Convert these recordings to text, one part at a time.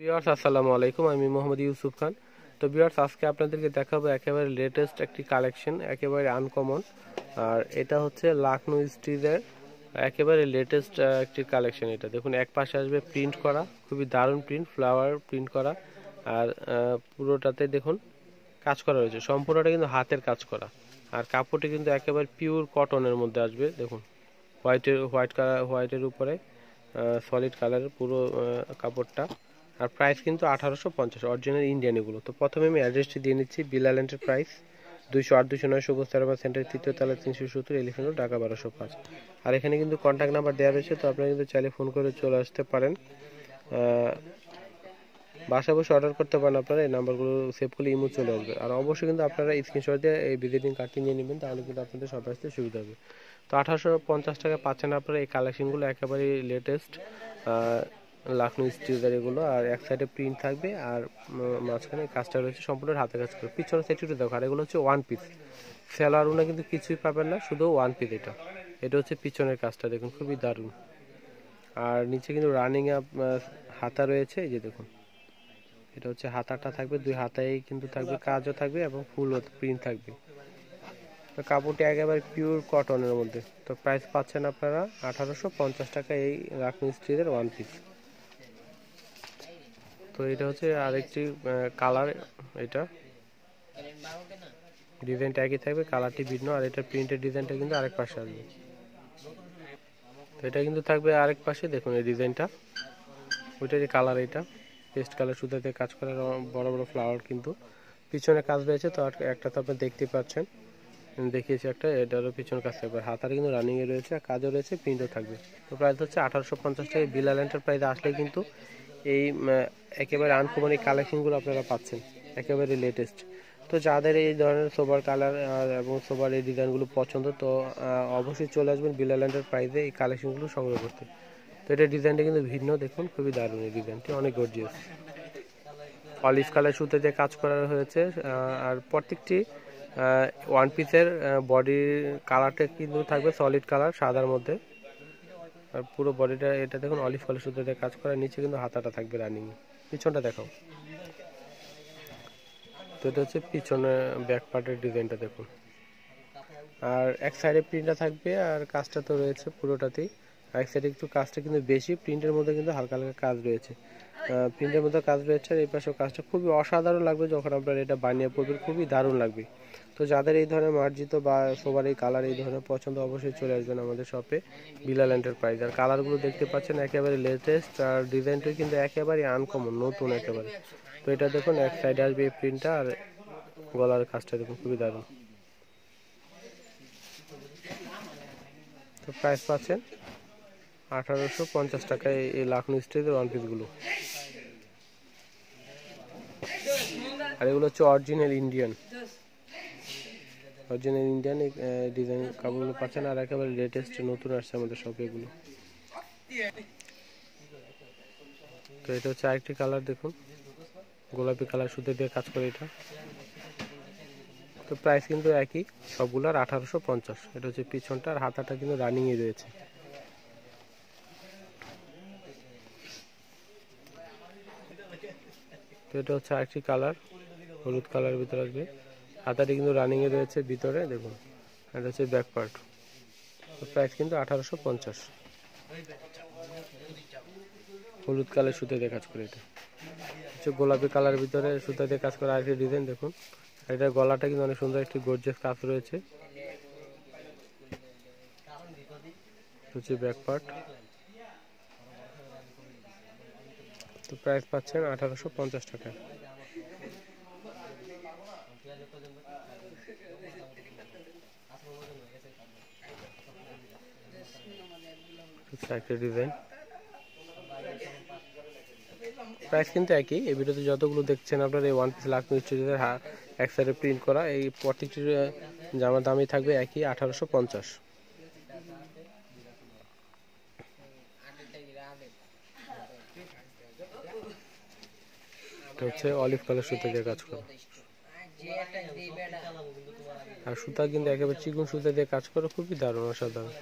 বিয়ার্স আসসালামু আলাইকুম, আমি মোহাম্মদ ইউসুফ খান। তো বিয়ার্স আজকে আপনাদেরকে দেখাবো একেবারে লেটেস্ট একটি কালেকশন একেবারে আনকমন আর এটা হচ্ছে লাখনৌ স্টিলের একেবারে লেটেস্ট একটি কালেকশন এটা। দেখুন, এক পাশে আসবে প্রিন্ট করা, খুবই দারুণ প্রিন্ট ফ্লাওয়ার প্রিন্ট করা। আর পুরোটাতে দেখুন, কাজ করা রয়েছে। সম্পূর্ণটা কিন্তু হাতের কাজ করা। আর কাপড়টি কিন্তু একেবারে পিওর কটনের মধ্যে আসবে, দেখুন। হোয়াইটের হোয়াইট কালার হোয়াইটের উপরে সলিড কালারের পুরো কাপড়টা। আর প্রাইস কিন্তু আঠারোশো পঞ্চাশ অরিজিনাল ইন্ডিয়ান এগুলো। তো প্রথমে আমি অ্যাড্রেসটি দিয়ে নিচ্ছি বিলাল প্রাইস দুইশো আট দুশো নয়, সবুজ তারাবা সেন্টার তৃতীয় তলা তিনশো সত্তর এলিফেন্ট ঢাকা বারোশো পাঁচ। আর এখানে কিন্তু কন্ট্যাক্ট নাম্বার দেওয়া রয়েছে, তো আপনারা কিন্তু চাইলে ফোন করে চলে আসতে পারেন। বাসা বসে অর্ডার করতে পারেন আপনারা, এই নাম্বারগুলো সেভ করলে ইমো চলে আসবে। আর অবশ্যই কিন্তু আপনারা স্ক্রিনশট দিয়ে এই ভিজিটিং কার্ডটি নিয়ে নেবেন, তাহলে কিন্তু আপনাদের সব আসতে সুবিধা হবে। তো আঠারোশো পঞ্চাশ টাকা পাচ্ছেন আপনারা, এই কালেকশনগুলো একেবারে লেটেস্ট লাখনৌ স্টিলের এগুলো, আর এক সাইডে প্রিন্ট থাকবে, আর মাঝখানে কাজটা রয়েছে সম্পূর্ণ হাতে কাজ করে। পিছনে সাইড একটু দেখো, আর এগুলো হচ্ছে ওয়ান পিস সেলার কিন্তু কিছুই পাবেন না, শুধু ওয়ান পিস এটা। এটা হচ্ছে পিছনের কাজটা, দেখুন, খুবই দারুণ। আর নিচে কিন্তু রানিং আপ হাতা রয়েছে, এই যে দেখুন। এটা হচ্ছে হাতাটা থাকবে, দুই হাতায় কিন্তু থাকবে, কাজও থাকবে এবং ফুল প্রিন্ট থাকবে। তো কাপড়টি একেবারে পিওর কটনের মধ্যে। তো প্রাইস পাচ্ছেন আপনারা আঠারোশো পঞ্চাশ টাকা এই লাখনৌ স্টিলের ওয়ান পিস তো এটা হচ্ছে আরেকটি কালার এটা। ডিজাইনটা একই থাকবে কালারটি ভিন্ন, আর এটা প্রিন্টের ডিজাইনটা কিন্তু আরেক পাশে আসবে। তো এটা কিন্তু থাকবে আরেক পাশে, দেখুন এই ডিজাইনটা ওইটারই কালার এটা পেস্ট কালার সুতাতে কাজ করার বড় বড় ফ্লাওয়ার কিন্তু। পিছনে কাজ রয়েছে, তো একটা তো আপনি দেখতে পাচ্ছেন। দেখিয়েছি একটা এটারও পিছনে কাজ থাকবে হাতার কিন্তু রানিং এ রয়েছে, আর কাজও রয়েছে প্রিন্টও থাকবে। তো প্রাইস হচ্ছে আঠারোশো পঞ্চাশ টাকা। বিলাল এন্টারপ্রাইজে আসলে কিন্তু এই একেবারে আনকমন এই কালেকশনগুলো আপনারা পাচ্ছেন, একেবারে লেটেস্ট তো যাদের এই ধরনের সোবার কালার এবং সোবার এই ডিজাইনগুলো পছন্দ, তো অবশ্যই চলে আসবেন বিলাল প্রাইজে এই কালেকশনগুলো সংগ্রহ করতে। তো এটা ডিজাইনটা কিন্তু ভিন্ন, দেখুন, খুবই দারুণ এই ডিজাইনটি অনেক গর্জিয়াস অলিভ কালার সুতো দিয়ে কাজ করা হয়েছে আর প্রত্যেকটি ওয়ান পিসের বডির কালারটা কিন্তু থাকবে সলিড কালার সাদার মধ্যে। আর পুরো বডিটা এটা দেখুন অলিভ কালার সুতো দিয়ে কাজ করা, নিচে কিন্তু হাতাটা থাকবে রানিং পিছনটা দেখাও। তো এটা হচ্ছে পিছনে ব্যাক পার্টের ডিজাইনটা দেখুন। আর এক সাইডে প্রিন্টটা থাকবে, আর কাজটা তো রয়েছে পুরোটাতেই। এক সাইডে একটু কাজটা কিন্তু বেশি প্রিন্টের মধ্যে কিন্তু হালকা হালকা কাজ রয়েছে। প্রিন্টের মধ্যে কাজ রয়েছে আর এই পাশেও কাজটা খুবই অসাধারণ লাগবে যখন আপনার এটা বানিয়ে পড়বেন, খুবই দারুণ লাগবে। তো যাদের এই ধরনের মার্জিত বা সবার এই কালার এই ধরনের পছন্দ, অবশ্যই চলে আসবেন আমাদের শপে বিলাল এন্টারপ্রাইজ আর কালারগুলো দেখতে পাচ্ছেন একেবারে লেটেস্ট আর ডিজাইনটাও কিন্তু একেবারে আনকমন নতুন একেবারে। তো এটা দেখুন, এক সাইডে আসবে এই প্রিন্টটা আর গলার কাজটা দেখুন, খুবই দারুণ। তো প্রাইস পাচ্ছেন? আঠারোশো পঞ্চাশ টাকায় এই- লাখনৌ স্টেজের ওয়ান পিসগুলো আর এগুলো হচ্ছে original Indian original Indian design কাপড়গুলো পাচ্ছেন আর একেবারে লেটেস্ট নতুন আসছে আমাদের শপে এগুলো। তো এটা হচ্ছে আরেকটি কালার দেখুন। গোলাপি কালার সুতো দিয়ে কাজ করে এটা। তো প্রাইস কিন্তু একই, সবগুলোর আঠারোশো পঞ্চাশ। এটা হচ্ছে পিছনটা আর হাতাটা কিন্তু রানিংয়ে রয়েছে। তো এটা হচ্ছে আরেকটি কালার, হলুদ কালার ভিতরে আসবে। হাতাটি কিন্তু রানিংয়ে রয়েছে, ভিতরে দেখুন, এটা হচ্ছে ব্যাক পার্ট প্রাইস কিন্তু আঠারোশো পঞ্চাশ। হলুদ কালার সুতো দিয়ে কাজ করে এটা। হচ্ছে গোলাপি কালার ভিতরে সুতো দিয়ে কাজ করা আরেকটি ডিজাইন দেখুন। এটার গলাটা কিন্তু অনেক সুন্দর, একটি গর্জিয়াস কাজ রয়েছে। হচ্ছে ব্যাক পার্ট তো প্রাইস পাচ্ছেন আঠারোশো পঞ্চাশ টাকা। ডিজাইন। প্রাইস কিন্তু একই, এই ভিডিওতে যতগুলো দেখছেন আপনার, এই ওয়ান পিস লাখনৌ স্টুডিওর এক সাইডে প্রিন্ট করা, এই প্রত্যেকটি জামার দামই থাকবে একই আঠারোশো পঞ্চাশ। এটা হচ্ছে অলিভ কালার সুতা দিয়ে কাজ করা। আর সুতা কিন্তু একেবারে চিকন সুতা দিয়ে কাজ করে, খুবই দারুণ, অসাধারণ।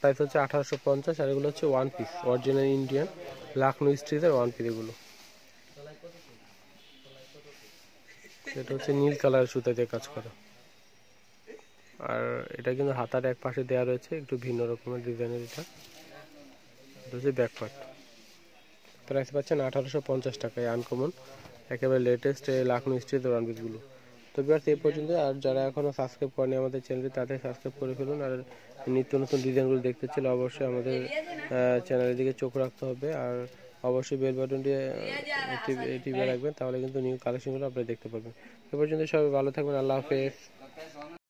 প্রাইস হচ্ছে আঠারোশো পঞ্চাশ আর এগুলো হচ্ছে one piece original Indian Lucknow স্ট্রিজের one piece এগুলো। এটা হচ্ছে নীল কালার সুতা দিয়ে কাজ করা। আর এটা কিন্তু হাতার এক পাশে দেওয়া রয়েছে, একটু ভিন্ন রকমের ডিজাইনের এটা। এটা হচ্ছে ব্যাক পার্ট প্রাইস পাচ্ছেন আঠারোশো পঞ্চাশ টাকায় আনকমন একেবারে লেটেস্ট লাখনৌ স্টিল রানবিটগুলো তো বিয়ার্স এই পর্যন্ত, আর যারা এখনও সাবস্ক্রাইব করেনি আমাদের চ্যানেলটি তাদের সাবস্ক্রাইব করে ফেলুন। আর নিত্য নতুন ডিজাইনগুলো দেখতে চাইলে অবশ্যই আমাদের চ্যানেলের দিকে চোখ রাখতে হবে। আর অবশ্যই বেল বাটনটি টিপে রাখবেন, তাহলে কিন্তু নিউ কালেকশনগুলো আপনারা দেখতে পাবেন এ পর্যন্ত সবাই ভালো থাকবেন, আল্লাহ হাফেজ।